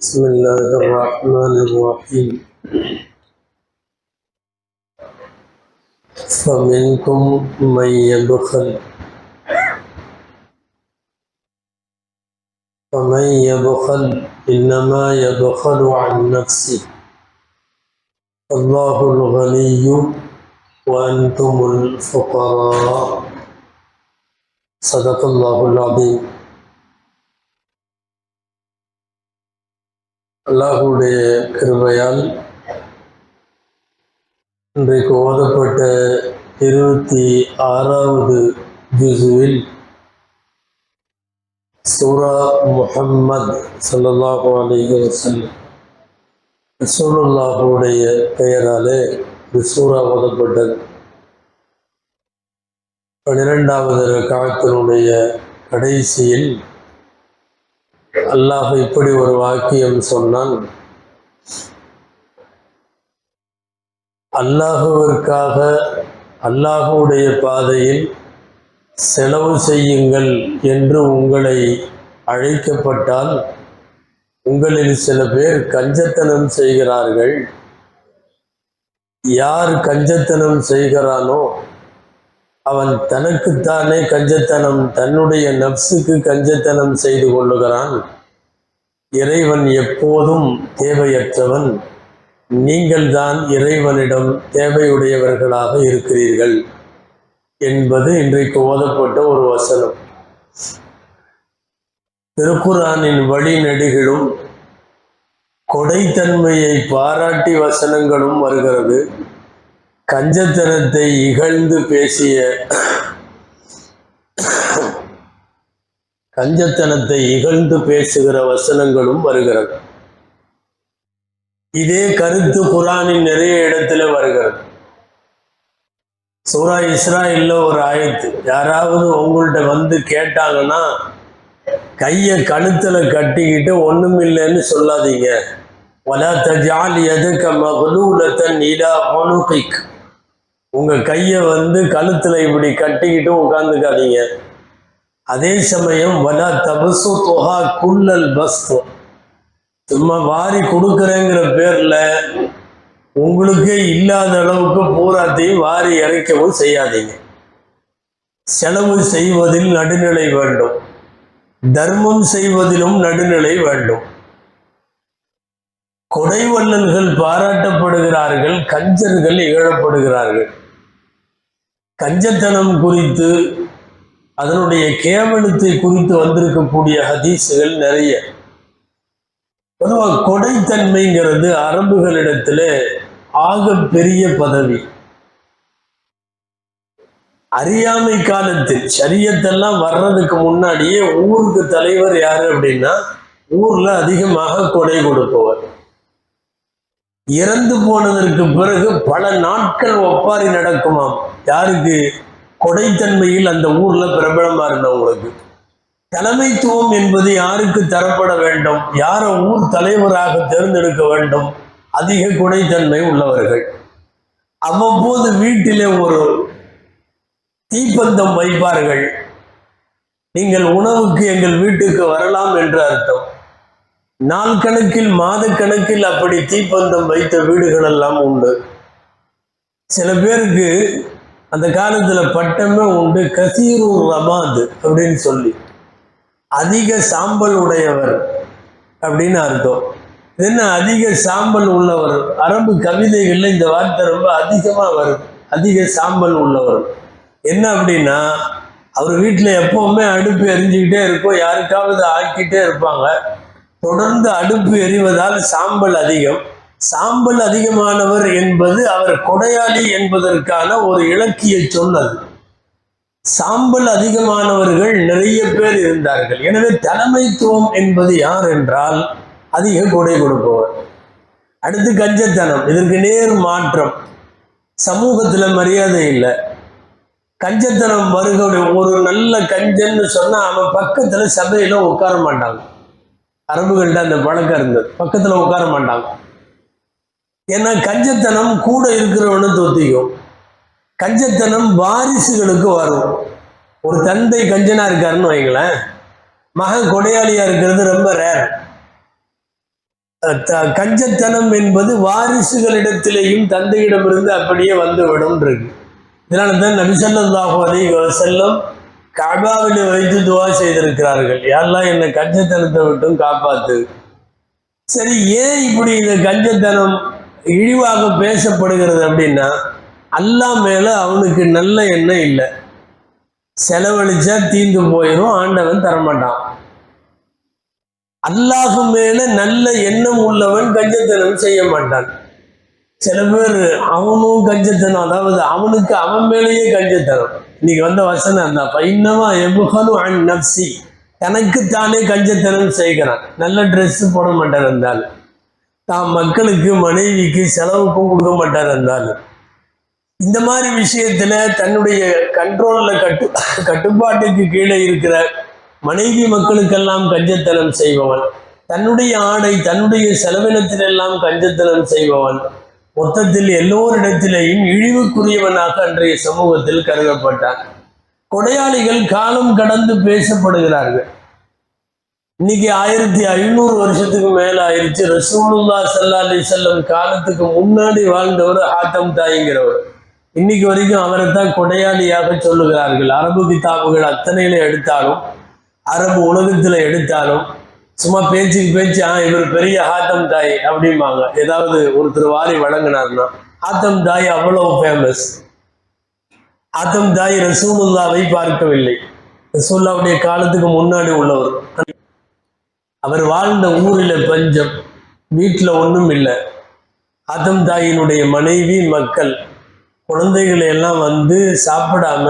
بسم الله الرحمن الرحيم. فمنكم من يبخل. فمن يبخل إنما يبخل عن نفسه. الله الغني وأنتم الفقراء. صدق الله العظيم. அல்லாஹுடைய கிருபையால் இன்றைக்கு ஓதப்பட்ட இருபத்தி ஆறாவது ஜுசுவில் சூரா முஹம்மத் ஸல்லல்லாஹு அலைஹி வஸல்லம். ரசூலுல்லாஹுடைய பெயராலே இந்த ஓதப்பட்டது. பன்னிரெண்டாவது காலத்தினுடைய கடைசியில் அல்லாஹ் இப்படி ஒரு வாக்கியம் சொன்னான். அல்லாஹுவிற்காக அல்லாஹுடைய பாதையில் செலவு செய்யுங்கள் என்று உங்களை அழைக்கப்பட்டால் உங்களில் சில பேர் கஞ்சத்தனம் செய்கிறார்கள். யார் கஞ்சத்தனம் செய்கிறானோ அவன் தனக்குத்தானே கஞ்சத்தனம் தன்னுடைய நப்சுக்கு கஞ்சத்தனம் செய்து கொள்ளுகிறான். இறைவன் எப்போதும் தேவையற்றவன். நீங்கள்தான் இறைவனிடம் தேவையுடையவர்களாக இருக்கிறீர்கள் என்பது இன்றைக்கு ஓதப்பட்ட ஒரு வசனம். திருக்குறானின் வழிநெடுகிலும் கொடைத்தன்மையை பாராட்டி வசனங்களும் வருகிறது. கஞ்சத்தனத்தை இகழ்ந்து பேசிய கஞ்சத்தனத்தை இகழ்ந்து பேசுகிற வசனங்களும் வருகிறது. இதே கருத்து குரானின் நிறைய இடத்துல வருகிறது. சூரா இஸ்ராயில்ல ஒரு ஆயத்து. யாராவது உங்கள்கிட்ட வந்து கேட்டாங்கன்னா கையை கழுத்துல கட்டிக்கிட்டு ஒன்றும் இல்லைன்னு சொல்லாதீங்க. வலா தஜால் எதுக்க மகளூலத்தன் இலா ஒனுகைக் உங்கள் கையை வந்து கழுத்தில் இப்படி கட்டிக்கிட்டு உட்காந்துக்காதீங்க அதே சமயம் வலா தபசு தொகா குள்ளல் பஸ்து. சும்மா வாரி கொடுக்குறேங்கிற பேரில் உங்களுக்கே இல்லாத அளவுக்கு பூராத்தையும் வாரி இறைக்கவும் செய்யாதீங்க. செலவு செய்வதில் நடுநிலை வேண்டும். தர்மம் செய்வதிலும் நடுநிலை வேண்டும். கொடைவள்ளல்கள் பாராட்டப்படுகிறார்கள் கஞ்சர்கள் இகழப்படுகிறார்கள் கஞ்சத்தனம் குறித்து அதனுடைய கேவலத்தை குறித்து வந்திருக்கக்கூடிய ஹதீஸுகள் நிறைய. பொதுவாக கொடைத்தன்மைங்கிறது அரபுகளிடத்துல ஆக பெரிய பதவி. அறியாமை காலத்தில் சரியத்தெல்லாம் வர்றதுக்கு முன்னாடியே ஊருக்கு தலைவர் யாரு அப்படின்னா ஊர்ல அதிகமாக கொடை கொடுப்பவர். இறந்து போனதற்கு பிறகு பல நாட்கள் ஒப்பாரி நடக்குமாம். யாருக்கு? கொடைத்தன்மையில் அந்த ஊர்ல பிரபலமா இருந்தவங்களுக்கு. தலைமைத்துவம் என்பது யாருக்கு தரப்பட வேண்டும்? யாரை ஊர் தலைவராக தேர்ந்தெடுக்க வேண்டும்? அதிக கொடைத்தன்மை உள்ளவர்கள். அவ்வப்போது வீட்டிலே ஒரு தீப்பந்தம் வைப்பார்கள். நீங்கள் உணவுக்கு எங்கள் வீட்டுக்கு வரலாம் என்று அர்த்தம். நாள் கணக்கில் மாத கணக்கில் அப்படி தீப்பந்தம் வைத்த வீடுகள் எல்லாம் உண்டு. சில பேருக்கு அந்த காலத்துல பட்டமே உண்டு. கசீரூர் ரமாத் அப்படின்னு சொல்லி. அதிக சாம்பல் உடையவர் அப்படின்னு அர்த்தம். என்ன அதிக சாம்பல் உள்ளவர்? அரபு கவிதைகள்ல இந்த வார்த்தை ரொம்ப அதிகமா வரும் அதிக சாம்பல் உள்ளவர். என்ன அப்படின்னா அவர் வீட்டில் எப்பவுமே அடுப்பு எரிஞ்சுக்கிட்டே இருக்கும். யாருக்காவது ஆக்கிட்டே இருப்பாங்க. தொடர்ந்து அடுப்பு எரிவதால் சாம்பல் அதிகம். சாம்பல் அதிகமானவர் என்பது அவர் கொடையாளி என்பதற்கான ஒரு இலக்கிய சொன்னது. சாம்பல் அதிகமானவர்கள் நிறைய பேர் இருந்தார்கள். எனவே தலைமைத்துவம் என்பது யார் என்றால் அதிக கொடை கொடுப்பவர். அடுத்து கஞ்சத்தனம். இதற்கு நேர் மாற்றம். சமூகத்தில் மரியாதை இல்லை. கஞ்சத்தனம் வருகிற ஒரு நல்ல கஞ்சன்னு சொன்னால் அவன் பக்கத்தில் சபையில் உட்கார மாட்டாங்க. அரபுகள்ட்ட அந்த பழக்கம் இருந்தது. பக்கத்துல உட்கார மாட்டாங்க. ஏன்னா கஞ்சத்தனம் கூட இருக்கிறவனு தொத்திக்கும். கஞ்சத்தனம் வாரிசுகளுக்கு வரும். ஒரு தந்தை கஞ்சனா இருக்காருன்னு வைங்களேன். மகன் கொடையாளியா இருக்கிறது ரொம்ப ரேர் த- கஞ்சத்தனம் என்பது வாரிசுகளிடத்திலேயும் தந்தையிடமிருந்து அப்படியே வந்துவிடும் இருக்கு. இதனால தான் நபிசல்லாஹு அலைஹி செல்லும் கபாவில் வைத்து துவா செய்திருக்கிறார்கள். யாரெல்லாம் என்னை கஞ்சத்தனத்தை விட்டும் காப்பாத்து. சரி ஏன் இப்படி இந்த கஞ்சத்தனம் இழிவாக பேசப்படுகிறது அப்படின்னா அல்லாஹ் மேல அவனுக்கு நல்ல எண்ணம் இல்லை. செலவழிச்சா தீந்து போயிடும் ஆண்டவன் தரமாட்டான். அல்லாஹு மேல நல்ல எண்ணம் உள்ளவன் கஞ்சத்தனம் செய்ய மாட்டான். சில பேர் அவனும் கஞ்சத்தனம். அதாவது அவனுக்கு அவன் மேலேயே கஞ்சத்தனம். இன்னைக்கு வந்த வசனம் அந்த பைனவா எபுகனு அன் நப்சி தனக்குத்தானே கஞ்சத்தனம் செய்கிறான். நல்ல ட்ரெஸ் போட மாட்டார் இருந்தாலும் தான் மக்களுக்கு மனைவிக்கு செலவுக்கும் கொடுக்க மாட்டார் இருந்தாலும் இந்த மாதிரி விஷயத்துல தன்னுடைய கண்ட்ரோல்ல கட்டு கட்டுப்பாட்டுக்கு கீழே இருக்கிற மனைவி மக்களுக்கெல்லாம் கஞ்சத்தனம் செய்பவன் தன்னுடைய ஆடை தன்னுடைய செலவினத்திலெல்லாம் கஞ்சத்தனம் செய்பவன் மொத்தத்தில் எல்லோரிடத்திலேயும் இழிவுக்குரியவனாக அன்றைய சமூகத்தில் கருதப்பட்டான் கொடையாளிகள் காலம் கடந்து பேசப்படுகிறார்கள். இன்னைக்கு ஆயிரத்தி ஐநூறு வருஷத்துக்கு மேல ஆயிடுச்சு ரசூலுல்லா சல்லா அலி செல்லம் காலத்துக்கு முன்னாடி வாழ்ந்தவர் ஆத்தம் தாய்ங்கிறவர். இன்னைக்கு வரைக்கும் அவரை தான் கொடையாளியாக சொல்லுகிறார்கள். அரபு கிதாபுகள் அத்தனையில எடுத்தாலும் அரபு உலகத்தில் எடுத்தாலும் சும்மா பேச்சுக்கு பேச்சு ஆ இவர் பெரிய ஆத்தம் தாய் அப்படிம்பாங்க. ஏதாவது ஒருத்தர் வாரி வழங்கினார்னா ஆத்தம் தாய் அவ்வளவு ஃபேமஸ் ஆத்தம் தாய் ரசூமுல்லாவை பார்க்கவில்லை. ரசூல்லாவுடைய காலத்துக்கு முன்னாடி உள்ளவர். அவர் வாழ்ந்த ஊரில் பஞ்சம் வீட்டில் ஒன்றும் இல்லை. ஆதம் தாயினுடைய மனைவி மக்கள் குழந்தைகளை எல்லாம் வந்து சாப்பிடாம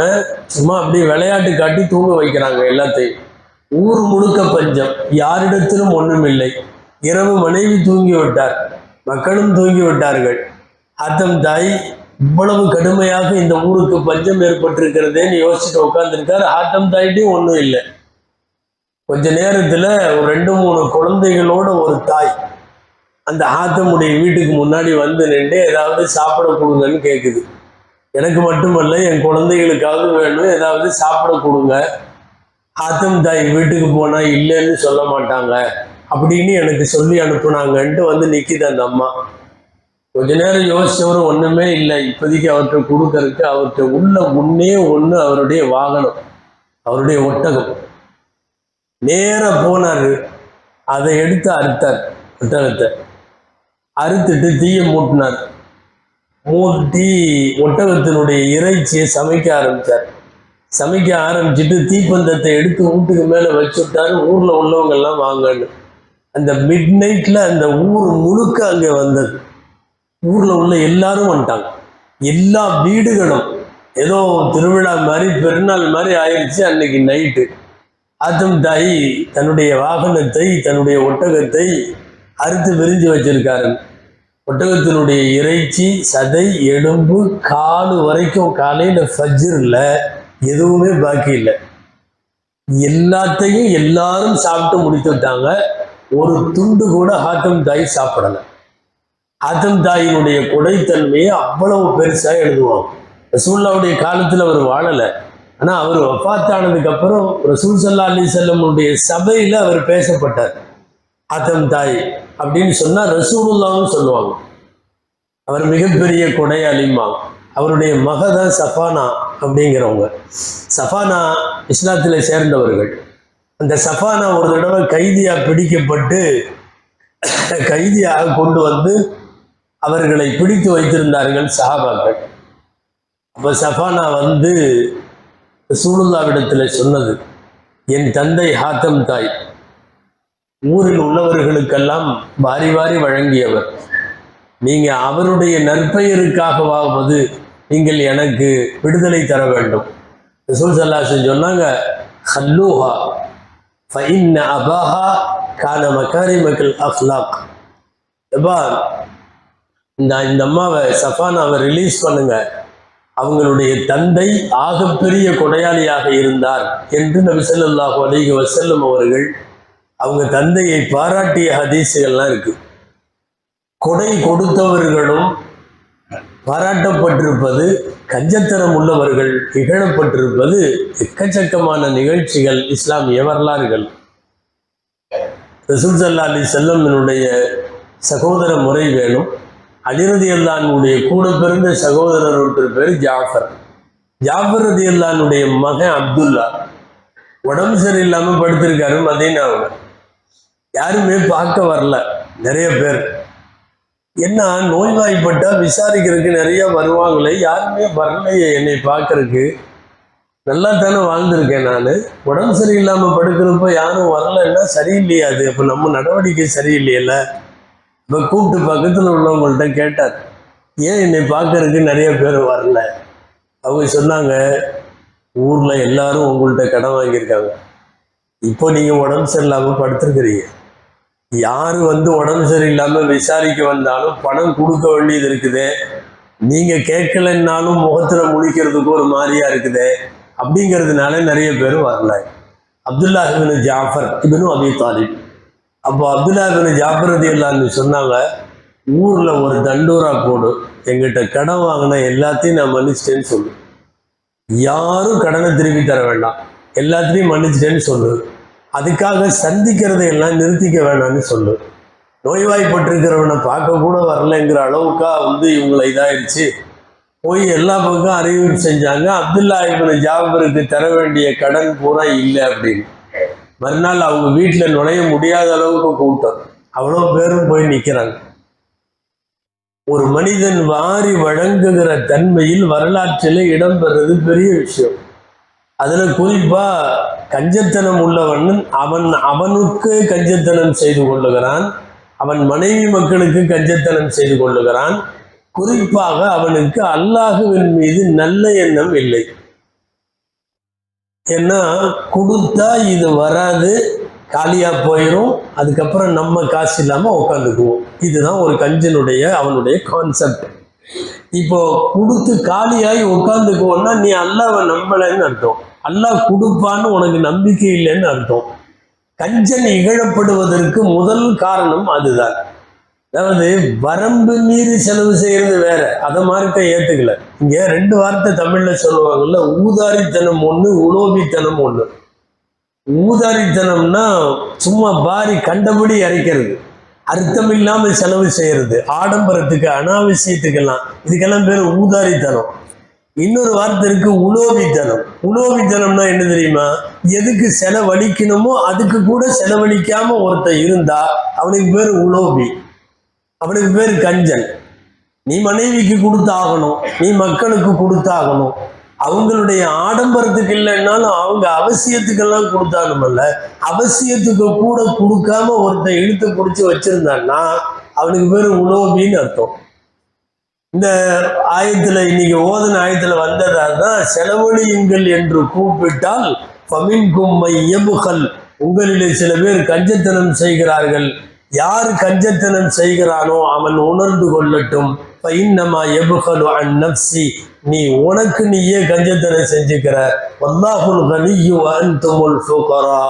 சும்மா அப்படியே விளையாட்டு காட்டி தூங்க வைக்கிறாங்க எல்லாத்தையும். ஊர் முழுக்க பஞ்சம். யாரிடத்திலும் ஒன்றுமில்லை இரவு மனைவி தூங்கி விட்டார் மக்களும் தூங்கி விட்டார்கள் ஆத்தம் தாய் இவ்வளவு கடுமையாக இந்த ஊருக்கு பஞ்சம் ஏற்பட்டிருக்கிறதேன்னு யோசிச்சுட்டு உட்காந்துருக்காரு ஆத்தம் தாயிட்டையும் ஒன்றும் இல்லை. கொஞ்ச நேரத்தில் ஒரு ரெண்டு மூணு குழந்தைகளோட ஒரு தாய் அந்த ஆத்தமுடைய வீட்டுக்கு முன்னாடி வந்து நின்று ஏதாவது சாப்பிட கொடுங்கன்னு கேட்குது எனக்கு மட்டுமல்ல என் குழந்தைகளுக்காவது வேணும். ஏதாவது சாப்பிட கொடுங்க. ஆத்தம் தாய் வீட்டுக்கு போனா இல்லைன்னு சொல்ல மாட்டாங்க. அப்படின்னு எனக்கு சொல்லி அனுப்புனாங்கன்ட்டு வந்து நிற்கிது அந்த அம்மா. கொஞ்ச நேரம் யோசிச்சவரும் ஒன்றுமே இல்லை. இப்போதைக்கு அவர்கிட்ட கொடுக்கறதுக்கு அவர்கிட்ட உள்ள முன்னே ஒன்று அவருடைய வாகனம் அவருடைய ஒட்டகம். நேராக போனார். அதை எடுத்து அறுத்தார் ஒட்டகத்தை. அறுத்துட்டு தீயை மூட்டினார். மூட்டி ஒட்டகத்தினுடைய இறைச்சியை சமைக்க ஆரம்பித்தார் சமைக்க ஆரம்பிச்சுட்டு தீப்பந்தத்தை எடுத்து வீட்டுக்கு மேலே வச்சுட்டாரு ஊரில் உள்ளவங்க எல்லாம் வாங்கன்னு. அந்த மிட் நைட்டில் அந்த ஊர் முழுக்க அங்கே வந்தது. ஊரில் உள்ள எல்லாரும் வந்துட்டாங்க. எல்லா வீடுகளும். ஏதோ திருவிழா மாதிரி பெருநாள் மாதிரி ஆயிடுச்சு அன்னைக்கு நைட்டு ஆத்தம் தாய் தன்னுடைய வாகனத்தை தன்னுடைய ஒட்டகத்தை அறுத்து விரிஞ்சு வச்சிருக்காரு. ஒட்டகத்தினுடைய இறைச்சி சதை எலும்பு காலு வரைக்கும் காலையில் ஃபஜ்ரில் எதுவுமே பாக்கி இல்லை. எல்லாத்தையும் எல்லாரும் சாப்பிட்டு முடித்து விட்டாங்க. ஒரு துண்டு கூட ஆத்தம் தாய் சாப்பிடலை. ஆத்தம் தாயினுடைய கொடைத்தன்மையை அவ்வளவு பெருசா எழுதுவாங்க. ரசூல்லாவுடைய காலத்துல அவர் வாழலை. ஆனா அவர் வஃத்தானதுக்கு அப்புறம் ரசூல் சல்லா அலி செல்லமுடைய சபையில அவர் பேசப்பட்டார். ஆத்தம் தாய் அப்படின்னு சொன்னா ரசூலுல்லாவும் சொல்லுவாங்க. அவர் மிகப்பெரிய கொடையாளிம்பாங்க அவருடைய மக தான் சஃபானா அப்படிங்கிறவங்க. சஃபானா இஸ்லாத்தில் சேர்ந்தவர்கள். அந்த சஃபானா ஒரு தடவை கைதியாக பிடிக்கப்பட்டு கைதியாக கொண்டு வந்து அவர்களை பிடித்து வைத்திருந்தார்கள் சஹாபாக்கள். அப்போ சஃபானா வந்து சூடுல்லாவிடத்தில் சொன்னது என் தந்தை ஹாத்தம் தாய் ஊரில் உள்ளவர்களுக்கெல்லாம் வாரி வாரி வழங்கியவர். நீங்கள் அவருடைய நற்பெயருக்காகவாவது நீங்கள் எனக்கு விடுதலை தர வேண்டும். ரசூல் சல்லாசன் சொன்னாங்க ஹல்லூஹா ஃபைன் அபாஹா கான மக்காரிமக்கல் அஃப்லாக் எப்பா இந்த இந்த அம்மாவை சஃபானாவை ரிலீஸ் பண்ணுங்க. அவங்களுடைய தந்தை ஆகப்பெரிய கொடையாளியாக இருந்தார் என்று நபி ஸல்லல்லாஹு அலைஹி அவர்கள் அவங்க தந்தையை பாராட்டிய ஹதீஸுகள்லாம் இருக்கு. கொடை கொடுத்தவர்களும் பாராட்டப்பட்டிருப்பது கஞ்சத்தனம் உள்ளவர்கள் இகழப்பட்டிருப்பது எக்கச்சக்கமான நிகழ்ச்சிகள் இஸ்லாமிய வரலாறுகள் ரசூல் சல்லா அலி செல்லமினுடைய சகோதர முறை வேணும். அலிரதி அல்லானுடைய கூட பிறந்த சகோதரர் ஒருத்தர் பேர் ஜாஃபர். ஜாஃபர் ரதி அல்லானுடைய மகன் அப்துல்லா. உடம்பு சரியில்லாமல் படுத்திருக்காரு மதீனாவில். யாருமே பார்க்க வரல. நிறைய பேர். என்ன நோய்வாய்ப்பட்டா விசாரிக்கிறதுக்கு நிறைய வருவாங்களே யாருமே வரலையே என்னை பார்க்கறதுக்கு. நல்லா தானே வாழ்ந்திருக்கேன் நான். உடம்பு சரியில்லாமல் படுக்கிறப்ப யாரும் வரலைன்னா சரியில்லையா அது. அப்போ நம்ம நடவடிக்கை சரியில்லையில இப்போ கூப்பிட்டு பக்கத்தில் உள்ளவங்கள்ட்ட கேட்டார் ஏன் என்னை பார்க்கறதுக்கு நிறைய பேர் வரல? அவங்க சொன்னாங்க ஊரில் எல்லாரும் உங்கள்கிட்ட கடன் வாங்கியிருக்காங்க. இப்போ நீங்கள் உடம்பு சரியில்லாமல் படுத்துருக்குறீங்க. யார் வந்து உடம்பு சரியில்லாமல் விசாரிக்க வந்தாலும் பணம் கொடுக்க வேண்டியது இருக்குது. நீங்கள் கேட்கலைன்னாலும் முகத்தில் முழிக்கிறதுக்கு ஒரு மாதிரியா இருக்குது. அப்படிங்கிறதுனால நிறைய பேர் வரல Abdullah ibn Jafar ibn Abi Talib. அப்போ அப்துல்லா இபின் ஜாஃபர் ரதி அல்லான்னு சொன்னாங்க ஊரில் ஒரு தண்டூரா போடு எங்கிட்ட கடன் வாங்கின எல்லாத்தையும் நான் மன்னிச்சிட்டேன்னு சொல்லு. யாரும் கடனை திருப்பி தர வேண்டாம். எல்லாத்தையும் மன்னிச்சிட்டேன்னு சொல்லு. அதுக்காக சந்திக்கிறதை எல்லாம் நிறுத்திக்க வேணாம்னு சொல்லு. நோய்வாய்ப்பட்டிருக்கிறவனை பார்க்க கூட வரலைங்கிற அளவுக்கா வந்து இவங்களை இதாயிடுச்சு போய் எல்லா பக்கம் அறிவிப்பு செஞ்சாங்க. அப்துல்லா இவனை ஜாபருக்கு தர வேண்டிய கடன் பூரா இல்லை அப்படின்னு. மறுநாள் அவங்க வீட்டில் நுழைய முடியாத அளவுக்கு கூட்டம். அவ்வளோ பேரும் போய் நிற்கிறாங்க ஒரு மனிதன் வாரி வழங்குகிற தன்மையில் வரலாற்றில் இடம்பெறது பெரிய விஷயம். அதில் குறிப்பாக கஞ்சத்தனம் உள்ளவன் அவன் அவனுக்கு கஞ்சத்தனம் செய்து கொள்ளுகிறான். அவன் மனைவி மக்களுக்கு கஞ்சத்தனம் செய்து கொள்ளுகிறான். குறிப்பாக அவனுக்கு அல்லாஹுவின் மீது நல்ல எண்ணம் இல்லை. ஏன்னா கொடுத்தா இது வராது காலியாக போயிடும் அதுக்கப்புறம் நம்ம காசு இல்லாமல் உட்காந்துக்குவோம். இதுதான் ஒரு கஞ்சனுடைய அவனுடைய கான்செப்ட் இப்போ கொடுத்து காலியாகி உட்காந்துக்குவோன்னா நீ அல்லாவை நம்பலைன்னு அர்த்தம். அல்லாஹ் கொடுப்பான்னு உனக்கு நம்பிக்கை இல்லைன்னு அர்த்தம். கஞ்சன் இகழப்படுவதற்கு முதல் காரணம் அதுதான். அதாவது வரம்பு மீறி செலவு செய்யறது வேற. அதை மாதிரி ஏத்துக்கல. இங்க ரெண்டு வார்த்தை தமிழ்ல சொல்லுவாங்கல்ல ஊதாரித்தனம் ஒண்ணு உலோபித்தனம் ஒண்ணு. ஊதாரித்தனம்னா சும்மா பாரி கண்டபடி இறைக்கிறது அர்த்தம் இல்லாமல் செலவு செய்யறது. ஆடம்பரத்துக்கு அனாவசியத்துக்கெல்லாம். இதுக்கெல்லாம் பேர் ஊதாரித்தனம். இன்னொரு வார்த்தை இருக்கு உலோபித்தனம். உலோபித்தனம்னா என்ன தெரியுமா? எதுக்கு செலவழிக்கணுமோ அதுக்கு கூட செலவழிக்காம ஒருத்தன் இருந்தா அவனுக்கு பேர் உலோபி. அவனுக்கு பேர் கஞ்சன். நீ மனைவிக்கு கொடுத்தாகணும். நீ மக்களுக்கு கொடுத்தாகணும். அவங்களுடைய ஆடம்பரத்துக்கு இல்லைன்னாலும் அவங்க அவசியத்துக்கெல்லாம் கொடுத்தாலுமல்ல அவசியத்துக்கு கூட கொடுக்காம ஒருத்தன் இழுத்து பிடிச்சி வச்சிருந்தான்னா அவனுக்கு பேர் உணவுபின்னு அர்த்தம். இந்த ஆயத்துல இன்னைக்கு ஓதன ஆயத்துல வந்ததாக தான் செலவழியுங்கள் என்று கூப்பிட்டால் பமின்கும் மையமுகல் உங்களிலே சில பேர் கஞ்சத்தனம் செய்கிறார்கள். யார் கஞ்சத்தனம் செய்கிறானோ அவன் உணர்ந்து கொள்ளட்டும். இன்னமா எபுகலு அன் நப்சி நீ உனக்கு நீயே கஞ்சத்தனை செஞ்சுக்கிற. வல்லாஹுல் கனியு அன்துமுல் ஃபுகரா.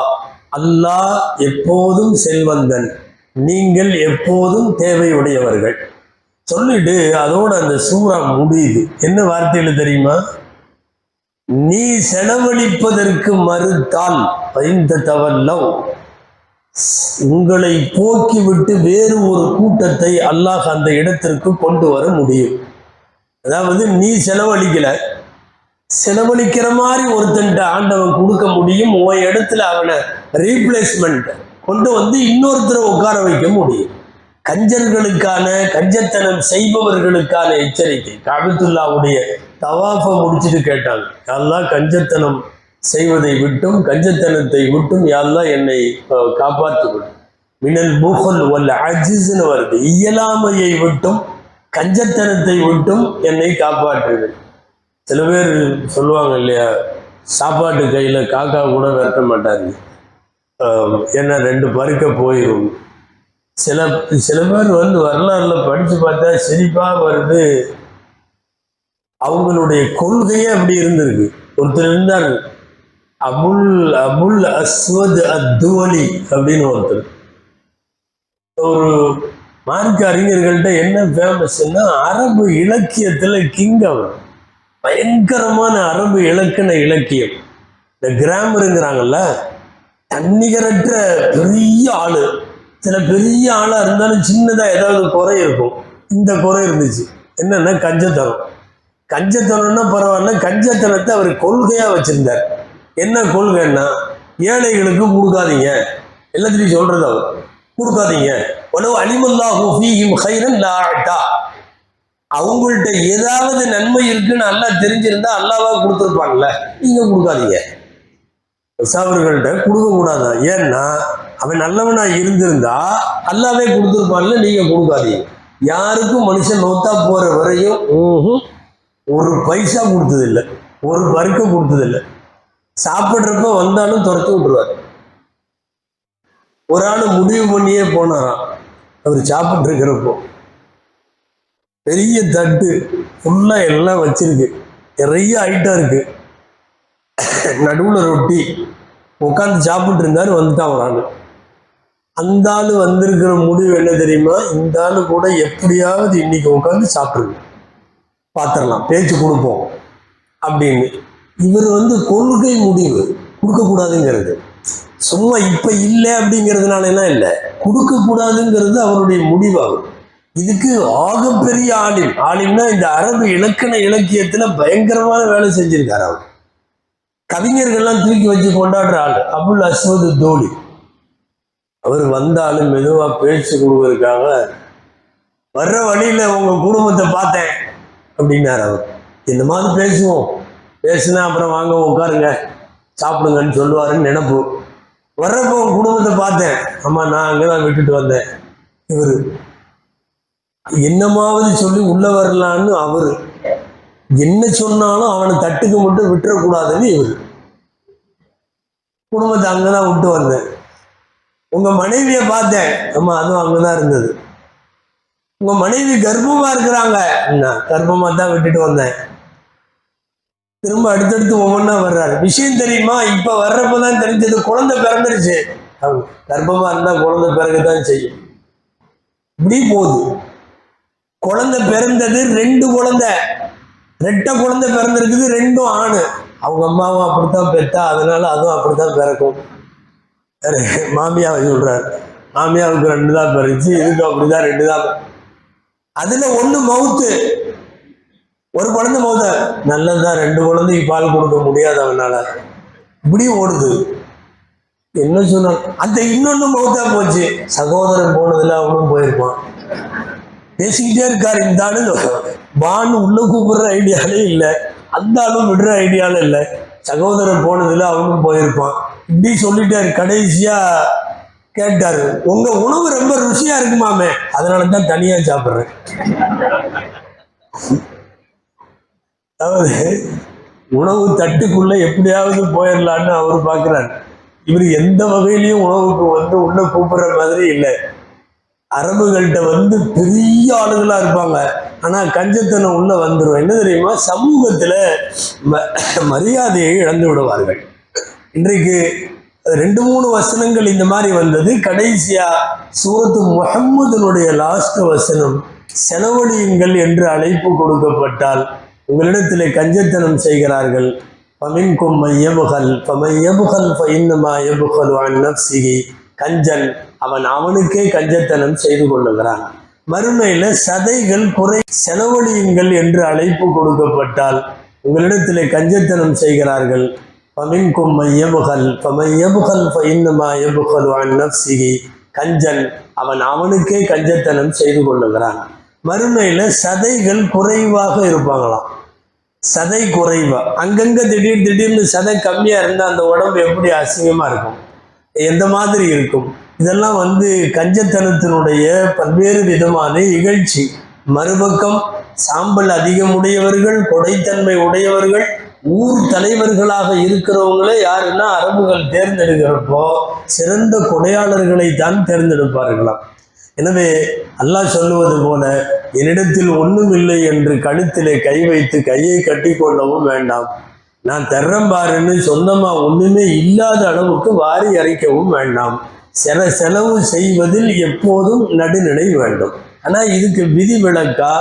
அல்லாஹ் எப்போதும் செல்வந்தன். நீங்கள் எப்போதும் தேவையுடையவர்கள். சொல்லிட்டு அதோட அந்த சூறா முடியுது. என்ன வார்த்தையில் தெரியுமா? நீ செலவழிப்பதற்கு மறுத்தால் பயந்த தவல்லவ் உங்களை போக்கிவிட்டு வேறு ஒரு கூட்டத்தை அல்லாஹ் அந்த இடத்திற்கு கொண்டு வர முடியும். அதாவது நீ செலவழிக்கல. செலவழிக்கிற மாதிரி ஒருத்தன்ட்ட ஆண்டவன் கொடுக்க முடியும். உன் இடத்துல அவனை ரீப்ளேஸ்மெண்ட் கொண்டு வந்து இன்னொருத்தரை உட்கார வைக்க முடியும். கஞ்சர்களுக்கான கஞ்சத்தனம் செய்பவர்களுக்கான எச்சரிக்கை. காபித்துல்லாவுடைய தவாஃபை முடிச்சுட்டு கேட்டாங்க. அதெல்லாம் கஞ்சத்தனம் செய்வதை விட்டும் கஞ்சத்தனத்தை விட்டும் யாரெல்லாம் என்னை காப்பாற்றுவிடும் மின்னல் மினல் வல்ல அஜிஸ்னு வருது. இயலாமையை விட்டும் கஞ்சத்தனத்தை விட்டும் என்னை காப்பாற்றுது சில பேர் சொல்லுவாங்க இல்லையா சாப்பாட்டு கையில் காக்கா கூட விரட்ட மாட்டாங்க ஏன்னா ரெண்டு பருக்க போயிடும் சில சில பேர் வந்து வரலாறுல படித்து பார்த்தா சிரிப்பாக வருது. அவங்களுடைய கொள்கையே அப்படி இருந்திருக்கு. ஒருத்தர் இருந்தார் அபுல் அபுல் அஸ்வத் அத்துவலி அப்படின்னு ஒருத்தர். ஒரு மார்க்க அறிஞர்கள்ட்ட என்ன ஃபேமஸ்னா அரபு இலக்கியத்தில் கிங் அவர். பயங்கரமான அரபு இலக்கண இலக்கியம். இந்த கிராமருங்கிறாங்கல்ல தன்னிகரற்ற பெரிய ஆள். சில பெரிய ஆளாக இருந்தாலும் சின்னதாக ஏதாவது குறை இருக்கும். இந்த குறை இருந்துச்சு. என்னென்னா கஞ்சத்தனம். கஞ்சத்தனம்னா பரவாயில்ல கஞ்சத்தனத்தை அவர் கொள்கையாக வச்சுருந்தார். என்ன கொள்கைன்னா ஏழைகளுக்கு கொடுக்காதீங்க. எல்லாத்தையும் சொல்றது அவர் கொடுக்காதீங்க. உணவு அலிமுல்லாஹு ஃபீஹிம் ஹைரன் லாட்டா அவங்கள்ட்ட ஏதாவது நன்மை இருக்குன்னு நல்லா தெரிஞ்சிருந்தா அல்லாவா கொடுத்துருப்பான்ல. நீங்க கொடுக்காதீங்க. அவர்கள்ட்ட கொடுக்க கூடாதா. ஏன்னா அவன் நல்லவனா இருந்திருந்தா அல்லாவே கொடுத்துருப்பான்ல நீங்க கொடுக்காதீங்க. யாருக்கும் மனுஷன் நோத்தா போற வரையும் ஒரு பைசா கொடுத்ததில்லை. ஒரு பருக்க கொடுத்ததில்லை. சாப்பிட்றப்ப வந்தாலும் துரத்தி விட்டுருவார். ஒரு ஆள் முடிவு பண்ணியே போனாராம் அவர் சாப்பிட்டு இருக்கிறப்போ பெரிய தட்டு ஃபுல்லா எல்லாம் வச்சிருக்கு. நிறைய ஐட்டம் இருக்கு. நடுவுல ரொட்டி. உட்காந்து சாப்பிட்டு இருந்தாரு வந்துட்டான் ஒரு ஆள். அந்த ஆளு வந்திருக்கிற முடிவு என்ன தெரியுமா? இந்த ஆளு கூட எப்படியாவது இன்னைக்கு உட்காந்து சாப்பிட்ருக்கு பார்த்துடலாம் பேச்சு கொடுப்போம் அப்படின்னு. இவர் வந்து கொள்கை முடிவு கொடுக்கக்கூடாதுங்கிறது. சும்மா இப்போ இல்லை அப்படிங்கிறதுனால எல்லாம் இல்லை. கொடுக்கக்கூடாதுங்கிறது அவருடைய முடிவாகும் இதுக்கு ஆகப்பெரிய ஆலிம். ஆலிம்னா இந்த அரபு இலக்கண இலக்கியத்தில் பயங்கரமான வேலை செஞ்சிருக்காரு அவர். கவிஞர்கள்லாம் தூக்கி வச்சு கொண்டாடுற ஆள். அபுல் அஸ்வது தோலி. அவர் வந்தாலும் மெதுவாக பேச்சு கொடுக்கறதுக்காக வர்ற வழியில் உங்கள் குடும்பத்தை பார்த்தேன் அப்படின்னாரு அவர். இந்த மாதிரி பேசுவோம். பேசுனா அப்புறம் வாங்க உட்காருங்க. சாப்பிடுங்கன்னு சொல்லுவாருன்னு நினைப்பு. வர்றப்போ குடும்பத்தை பார்த்தேன். அம்மா நான் அங்கதான் விட்டுட்டு வந்தேன். இவரு. என்னமாவது சொல்லி உள்ள வரலான்னு அவரு. என்ன சொன்னாலும் அவனை தட்டுக்கு மட்டும் விட்டுறக்கூடாதுன்னு இவர். குடும்பத்தை அங்கதான் விட்டு வந்தேன். உங்க மனைவியை பார்த்தேன். அம்மா அதுவும் அங்கதான் இருந்தது. உங்க மனைவி கர்ப்பமா இருக்கிறாங்க. நான் கர்ப்பமாக தான் விட்டுட்டு வந்தேன். திரும்ப அடுத்தடுத்து ஒவ்வொன்றா வர்றாரு. விஷயம் தெரியுமா? இப்போ வர்றப்போ தான் தெரிஞ்சது குழந்தை பிறந்துருச்சு. அவங்க கர்ப்பமாக இருந்தால் குழந்தை பிறகுதான் செய்யும். இப்படி போகுது. குழந்தை பிறந்தது ரெண்டு குழந்தை. ரெட்டை குழந்தை பிறந்திருக்குது ரெண்டும் ஆணு. அவங்க அம்மாவும் அப்படித்தான் பெற்றா அதனால அதுவும் அப்படித்தான் பிறக்கும். மாமியாவை சொல்கிறார் மாமியாவுக்கு ரெண்டு தான் பிறந்துச்சு இதுக்கு அப்படிதான் ரெண்டு தான் அதில் ஒன்று மவுத்து ஒரு குழந்தை போத? நல்லதுதான் ரெண்டு குழந்தைக்கு பால் கொடுக்க முடியாது அவனால. இப்படி ஓடுது. என்ன சொன்னான்? அந்த இன்னொன்னு மௌத்தா போச்சு. சகோதரன் போனதுல அவனும் போயிருப்பான். பேசிக்கிட்டே இருக்காரு. இந்த ஆளு பான்னு உள்ள கூப்பிடுற ஐடியாலே இல்லை. அந்த ஆளும் விடுற ஐடியாலும் இல்லை. சகோதரன் போனதுல அவனும் போயிருப்பான். இப்படி சொல்லிட்டாரு கடைசியா கேட்டாரு. உங்க உணவு ரொம்ப ருசியா இருக்குமாமே. அதனால தான் தனியா சாப்பிட்றேன். அதாவது உணவு தட்டுக்குள்ள எப்படியாவது போயிடலான்னு அவர் பார்க்குறாரு இவர் எந்த வகையிலையும் உணவுக்கு வந்து உள்ள கூப்பிடுற மாதிரி இல்லை. அரபுகள்கிட்ட வந்து பெரிய ஆளுகளா இருப்பாங்க. ஆனா கஞ்சத்தனம் உள்ள வந்துடும் என்ன தெரியுமா? சமூகத்துல ம- மரியாதையை இழந்து விடுவார்கள். இன்றைக்கு ரெண்டு மூணு வசனங்கள் இந்த மாதிரி வந்தது. கடைசியா சூரத்து முஹம்மதுனுடைய லாஸ்ட் வசனம் செலவழியுங்கள் என்று அழைப்பு கொடுக்கப்பட்டால் உங்களிடத்திலே கஞ்சத்தனம் செய்கிறார்கள். பமின்கும் மையபுகல் பமையபுகல் பைன்னமா எபுகல் வான் நப்சிகி கஞ்சன் அவன் அவனுக்கே கஞ்சத்தனம் செய்து கொள்ளுகிறான். மறுமையில சதைகள் குறை செலவழியுங்கள் என்று அழைப்பு கொடுக்கப்பட்டால் உங்களிடத்திலே கஞ்சத்தனம் செய்கிறார்கள். பமின்கும் மையபுகல் பமையபுகல் பைன்னமா எபுகல் வான் நப்சிகி கஞ்சன் அவன் அவனுக்கே கஞ்சத்தனம் செய்து கொள்ளுகிறான். மறுமையில் சதைகள் குறைவாக இருப்பாங்களாம். சதை குறைவா. அங்கங்கே திடீர் திடீர்னு சதை கம்மியாக இருந்தால் அந்த உடம்பு எப்படி அசிங்கமாக இருக்கும்? எந்த மாதிரி இருக்கும்? இதெல்லாம் வந்து கஞ்சத்தனத்தினுடைய பல்வேறு விதமான இகழ்ச்சி. மறுபக்கம் சாம்பல் அதிகம் உடையவர்கள் கொடைத்தன்மை உடையவர்கள் ஊர் தலைவர்களாக இருக்கிறவங்களே யாருன்னா அரபுகள் தேர்ந்தெடுக்கிறப்போ சிறந்த கொடையாளர்களை தான் தேர்ந்தெடுப்பார்களாம். எனவே அல்லாஹ் சொல்லுவது போல என்னிடத்தில் ஒன்றும் இல்லை என்று கழுத்திலே கை வைத்து கையை கட்டி கொள்ளவும் வேண்டாம். நான் தர்றம்பாருன்னு சொந்தமாக ஒன்றுமே இல்லாத அளவுக்கு வாரி அரைக்கவும் வேண்டாம். செல செலவு செய்வதில் எப்போதும் நடுநிலை வேண்டும். ஆனால் இதுக்கு விதி விளக்கா?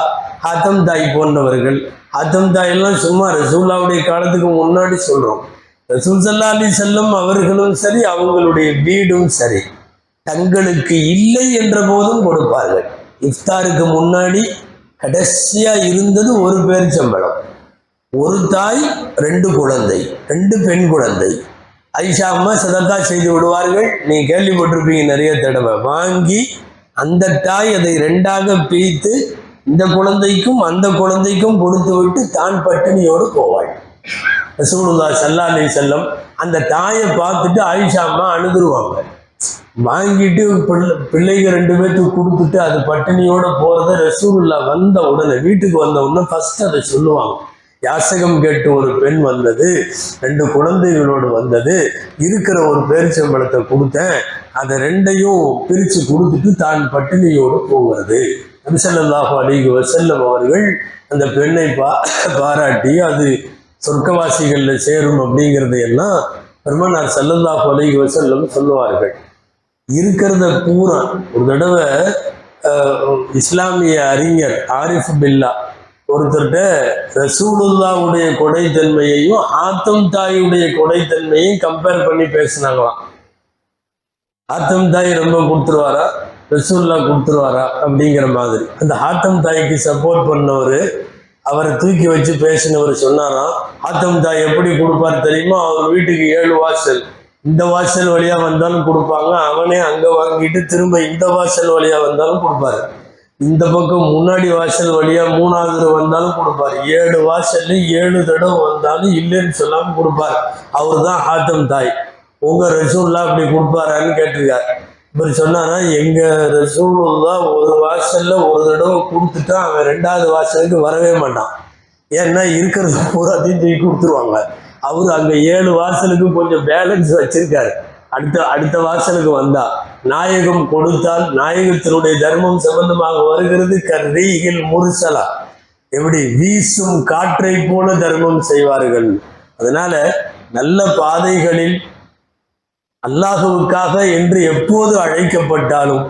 ஹாத்தம் தாய் போன்றவர்கள் ஹத்தம் தாய் எல்லாம் சும்மா ரசூல்லாவுடைய காலத்துக்கு முன்னாடி சொல்கிறோம் ரசூல் சல்லா அலி செல்லம் அவர்களும் சரி அவங்களுடைய வீடும் சரி. தங்களுக்கு இல்லை என்ற போதும் கொடுப்பார்கள். இஃப்தாருக்கு முன்னாடி கடைசியா இருந்தது ஒரு பேர் சம்பளம். ஒரு தாய் ரெண்டு குழந்தை ரெண்டு பெண் குழந்தை. ஐஷா அம்மா சதத்தா செய்து விடுவார்கள். நீ கேள்விப்பட்டிருப்பீங்க நிறைய தடவை. வாங்கி அந்த தாய் அதை ரெண்டாக பிரித்து இந்த குழந்தைக்கும் அந்த குழந்தைக்கும் கொடுத்து விட்டு தான் பட்டினியோடு போவாள். ரசூலுல்லா சல்லா அலி செல்லம் அந்த தாயை பார்த்துட்டு ஆயிஷா அம்மா அழுதுருவாங்க. வாங்கிட்டு பிள்ளை பிள்ளைங்க ரெண்டு பேர்த்துக்கு கொடுத்துட்டு அது பட்டினியோட போறத ரசூல்லா வந்த உடனே வீட்டுக்கு வந்த உடனே ஃபர்ஸ்ட் அதை சொல்லுவாங்க. யாசகம் கேட்டு ஒரு பெண் வந்தது ரெண்டு குழந்தைகளோடு வந்தது இருக்கிற ஒரு பேரிச்சம்பழத்தை கொடுத்தேன் அதை ரெண்டையும் பிரித்து கொடுத்துட்டு தான் பட்டினியோடு போகிறது. நபிசல்லாஹு அலிகு வசல்லம் அவர்கள் அந்த பெண்ணை பா பாராட்டி அது சொர்க்கவாசிகளில் சேரும் அப்படிங்கிறதையெல்லாம் பெருமனார் சல்லல்லாஹு அலிகு வசல்லம் சொல்லுவார்கள். இருக்கிறத பூரா ஒரு தடவை இஸ்லாமிய அறிஞர் ஆரிஃப் பில்லா ஒருத்தர்கிட்ட ரசூலுல்லாவுடைய கொடைத்தன்மையையும் ஆத்தம் தாயுடைய கொடைத்தன்மையும் கம்பேர் பண்ணி பேசினாங்களாம். ஆத்தம் தாய் ரொம்ப கொடுத்துருவாரா? ரசூல்லா கொடுத்துருவாரா? அப்படிங்கிற மாதிரி. அந்த ஆத்தம் தாய்க்கு சப்போர்ட் பண்ணவர் அவரை தூக்கி வச்சு பேசினவர் சொன்னாராம் ஆத்தம் தாய் எப்படி கொடுப்பார் தெரியுமா? அவர் வீட்டுக்கு ஏழு வாசல். இந்த வாசல் வழியா வந்தாலும் கொடுப்பாங்க. அவனே அங்க வாங்கிட்டு திரும்ப இந்த வாசல் வழியா வந்தாலும் கொடுப்பாரு. இந்த பக்கம் முன்னாடி வாசல் வழியா மூணாவது வந்தாலும் கொடுப்பாரு. ஏழு வாசல் ஏழு தடவை வந்தாலும் இல்லைன்னு சொல்லாம கொடுப்பாரு. அவர் தான் ஹாத்தம் தாய். உங்க ரசூல்லா அப்படி கொடுப்பாரான்னு கேட்டிருக்காரு. இப்படி சொன்னாரா எங்க ரசூலுல்லா ஒரு வாசல்ல ஒரு தடவை கொடுத்துட்டா அவன் ரெண்டாவது வாசலுக்கு வரவே மாட்டான். ஏன்னா இருக்கிறது பூராத்தையும் தூக்கி கொடுத்துருவாங்க. அவர் அங்க ஏழு வாசலுக்கு கொஞ்சம் பேலன்ஸ் வச்சிருக்காரு. அடுத்த அடுத்த வாசலுக்கு வந்தா நாயகம் கொடுத்தால் நாயகத்தினுடைய தர்மம் சம்பந்தமாக வருகிறது. கரீகில் முருசலா. எப்படி? வீசும் காற்றை போல தர்மம் செய்வார்கள். அதனால நல்ல பாதைகளில் அல்லாஹுவுக்காக என்று எப்போது அழைக்கப்பட்டாலும்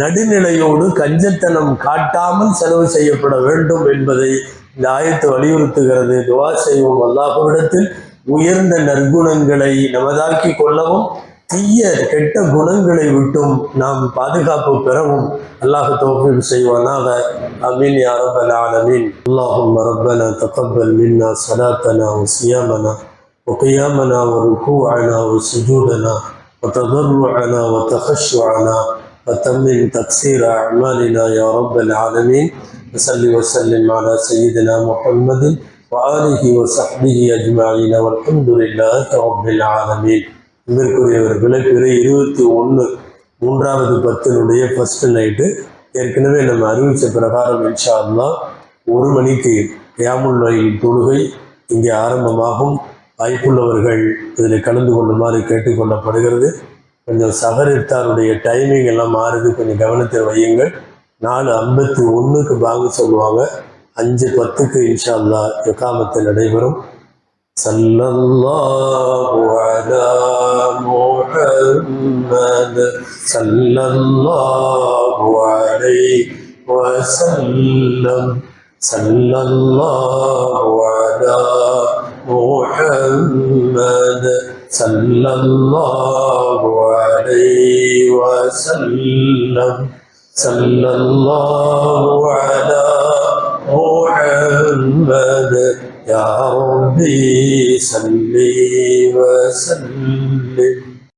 நடுநிலையோடு கஞ்சத்தனம் காட்டாமல் செலவு செய்யப்பட வேண்டும் என்பதை இந்த ஆயத்து வலியுறுத்துகிறது. துவா செய்வோம் அல்லாஹுவிடத்தில். உயர்ந்த நற்குணங்களை நமதாக்கி கொள்ளவும் தீய கெட்ட குணங்களை விட்டும் நாம் பாதுகாப்பு பெறவும் அல்லாஹ் தோஃபீக் செய்வானாக அமீன் யா ரப்பல் ஆலமீன் اللهم ربنا تقبل منا صلاتنا وصيامنا وقيامنا وركوعنا وسجودنا وتضرعنا وتخشعنا وتمم تقصير أعمالنا يا رب العالمين وصل وسلم على سيدنا محمد வாலிஹி வசஹ்பிஹி அஜ்மாயின் அல்ஹம்துலில்லாஹ் ரப்பில் ஆலமீன் இதற்குரியவர்களை பிற இருபத்தி ஒன்று மூன்றாவது பத்தினுடைய ஃபர்ஸ்ட் நைட்டு ஏற்கனவே நம்ம அறிவித்த பிரகாரம் இன்ஷா ஒரு மணிக்கு யாமுல்லை தொழுகை இங்கே ஆரம்பமாகும். வாய்ப்புள்ளவர்கள் இதில் கலந்து கொள்ளுமாறு கேட்டுக்கொள்ளப்படுகிறது கொஞ்சம் சகர் டைமிங் எல்லாம் மாறுது. கொஞ்சம் கவனத்தில் வையுங்கள். நாலு ஐம்பத்தி ஒன்றுக்கு பாங்கு சொல்லுவாங்க. அஞ்சு பத்துக்கு இன்ஷா அல்லாஹ் எக்காமத்தில் நடைபெறும் சல்லல்லாஹு அலா முஹம்மத் சல்லல்லாஹு அலைஹி வஸல்லம் சல்லல்லாஹு அலா محمد صلى الله عليه وسلم صلى الله على محمد يا ربي صل وسلم.